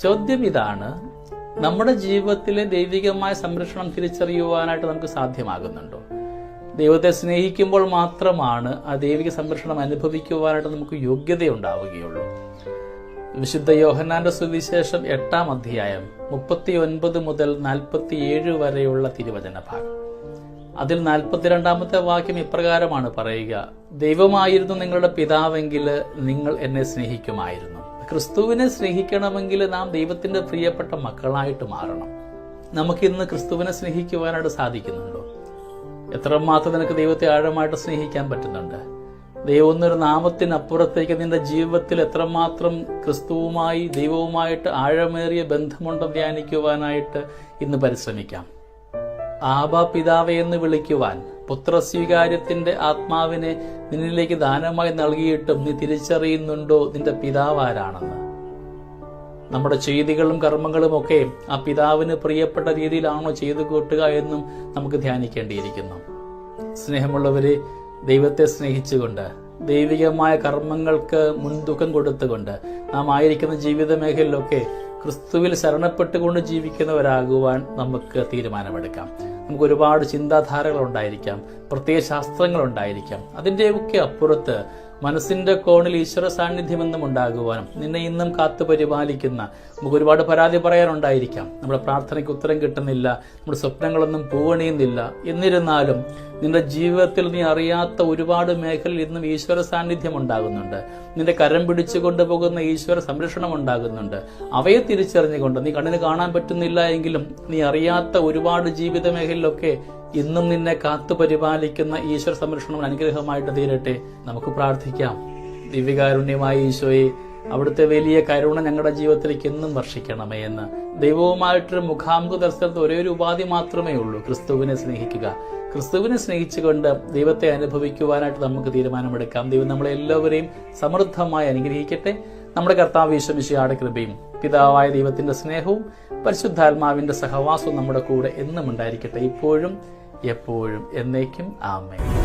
ചോദ്യം ഇതാണ്. നമ്മുടെ ജീവിതത്തിലെ ദൈവികമായ സംരക്ഷണം തിരിച്ചറിയുവാനായിട്ട് നമുക്ക് സാധ്യമാകുന്നുണ്ടോ? ദൈവത്തെ സ്നേഹിക്കുമ്പോൾ മാത്രമാണ് ആ ദൈവിക സംരക്ഷണം അനുഭവിക്കുവാനായിട്ട് നമുക്ക് യോഗ്യതയുണ്ടാവുകയുള്ളൂ. വിശുദ്ധ യോഹന്നാന്റെ സുവിശേഷം എട്ടാം അധ്യായം മുപ്പത്തി ഒൻപത് മുതൽ നാൽപ്പത്തിയേഴ് വരെയുള്ള തിരുവചന ഭാഗം അതിൽ നാൽപ്പത്തിരണ്ടാമത്തെ വാക്യം ഇപ്രകാരമാണ് പറയുക ദൈവമായിരുന്നു നിങ്ങളുടെ പിതാവെങ്കിൽ നിങ്ങൾ എന്നെ സ്നേഹിക്കുമായിരുന്നു. ക്രിസ്തുവിനെ സ്നേഹിക്കണമെങ്കിൽ നാം ദൈവത്തിന്റെ പ്രിയപ്പെട്ട മക്കളായിട്ട് മാറണം. നമുക്കിന്ന് ക്രിസ്തുവിനെ സ്നേഹിക്കുവാനായിട്ട് സാധിക്കുന്നുണ്ടോ? എത്രമാത്രം നിനക്ക് ദൈവത്തെ ആഴമായിട്ട് സ്നേഹിക്കാൻ പറ്റുന്നുണ്ട്? ദൈവം എന്നൊരു നാമത്തിനപ്പുറത്തേക്ക് നിന്റെ ജീവിതത്തിൽ എത്രമാത്രം ക്രിസ്തുവുമായി ദൈവവുമായിട്ട് ആഴമേറിയ ബന്ധമുണ്ടെന്ന് ധ്യാനിക്കുവാനായിട്ട് ഇന്ന് പരിശ്രമിക്കാം. ആബ പിതാവെ എന്ന് വിളിക്കുവാൻ പുത്രസ്വീകാര്യത്തിന്റെ ആത്മാവിനെ നിന്നിലേക്ക് ദാനമായി നൽകിയിട്ടും നീ തിരിച്ചറിയുന്നുണ്ടോ? നിന്റെ പിതാവ് ആരാണെന്ന്? നമ്മുടെ ചെയ്തികളും കർമ്മങ്ങളും ഒക്കെ ആ പിതാവിന് പ്രിയപ്പെട്ട രീതിയിലാണോ ചെയ്തു കൂട്ടുക എന്നും നമുക്ക് ധ്യാനിക്കേണ്ടിയിരിക്കുന്നു. സ്നേഹമുള്ളവരെ ദൈവത്തെ സ്നേഹിച്ചുകൊണ്ട് ദൈവികമായ കർമ്മങ്ങൾക്ക് മുൻതൂക്കം കൊടുത്തുകൊണ്ട് നാം ആയിരിക്കുന്ന ജീവിത മേഖലയിലൊക്കെ ക്രിസ്തുവിൽ ശരണപ്പെട്ടുകൊണ്ട് ജീവിക്കുന്നവരാകുവാൻ നമുക്ക് തീരുമാനമെടുക്കാം. നമുക്ക് ഒരുപാട് ചിന്താധാരകൾ ഉണ്ടായിരിക്കാം പ്രത്യേക ശാസ്ത്രങ്ങൾ ഉണ്ടായിരിക്കാം അതിന്റെയൊക്കെ അപ്പുറത്ത് മനസ്സിന്റെ കോണിൽ ഈശ്വര സാന്നിധ്യമെന്നും ഉണ്ടാകുവാനും നിന്നെ ഇന്നും കാത്തു പരിപാലിക്കുന്ന നമുക്ക് ഒരുപാട് പരാതി പറയാനുണ്ടായിരിക്കാം. നമ്മുടെ പ്രാർത്ഥനയ്ക്ക് ഉത്തരം കിട്ടുന്നില്ല നമ്മുടെ സ്വപ്നങ്ങളൊന്നും പൂവണിയുന്നില്ല. എന്നിരുന്നാലും നിന്റെ ജീവിതത്തിൽ നീ അറിയാത്ത ഒരുപാട് മേഖലയിൽ ഇന്നും ഈശ്വര സാന്നിധ്യം ഉണ്ടാകുന്നുണ്ട്. നിന്റെ കരം പിടിച്ചു കൊണ്ടുപോകുന്ന ഈശ്വര സംരക്ഷണം ഉണ്ടാകുന്നുണ്ട്. അവയെ തിരിച്ചറിഞ്ഞുകൊണ്ട് നീ കണ്ണിന് കാണാൻ പറ്റുന്നില്ല എങ്കിലും നീ അറിയാത്ത ഒരുപാട് ജീവിത മേഖലയിലൊക്കെ ഇന്നും നിന്നെ കാത്തു പരിപാലിക്കുന്ന ഈശ്വര സംരക്ഷണം അനുഗ്രഹമായിട്ട് തീരട്ടെ. നമുക്ക് പ്രാർത്ഥിക്കാം. ദിവ്യകാരുണ്യമായ ഈശോയെ അവിടുത്തെ വലിയ കരുണ ഞങ്ങളുടെ ജീവിതത്തിലേക്ക് എന്നും വർഷിക്കണമേ എന്ന്. ദൈവവുമായിട്ടൊരു മുഖാമുഖ ദർശനത്തിൽ ഒരേ ഒരു ഉപാധി മാത്രമേ ഉള്ളൂ ക്രിസ്തുവിനെ സ്നേഹിക്കുക. ക്രിസ്തുവിനെ സ്നേഹിച്ചുകൊണ്ട് ദൈവത്തെ അനുഭവിക്കുവാനായിട്ട് നമുക്ക് തീരുമാനമെടുക്കാം. ദൈവം നമ്മളെ എല്ലാവരെയും സമൃദ്ധമായി അനുഗ്രഹിക്കട്ടെ. നമ്മുടെ കർത്താവ് ഈശ്വമിശിയാടെ കൃപയും പിതാവായ ദൈവത്തിന്റെ സ്നേഹവും പരിശുദ്ധാത്മാവിന്റെ സഹവാസവും നമ്മുടെ കൂടെ എന്നും ഉണ്ടായിരിക്കട്ടെ ഇപ്പോഴും എപ്പോഴും എന്നേക്കും. ആമേ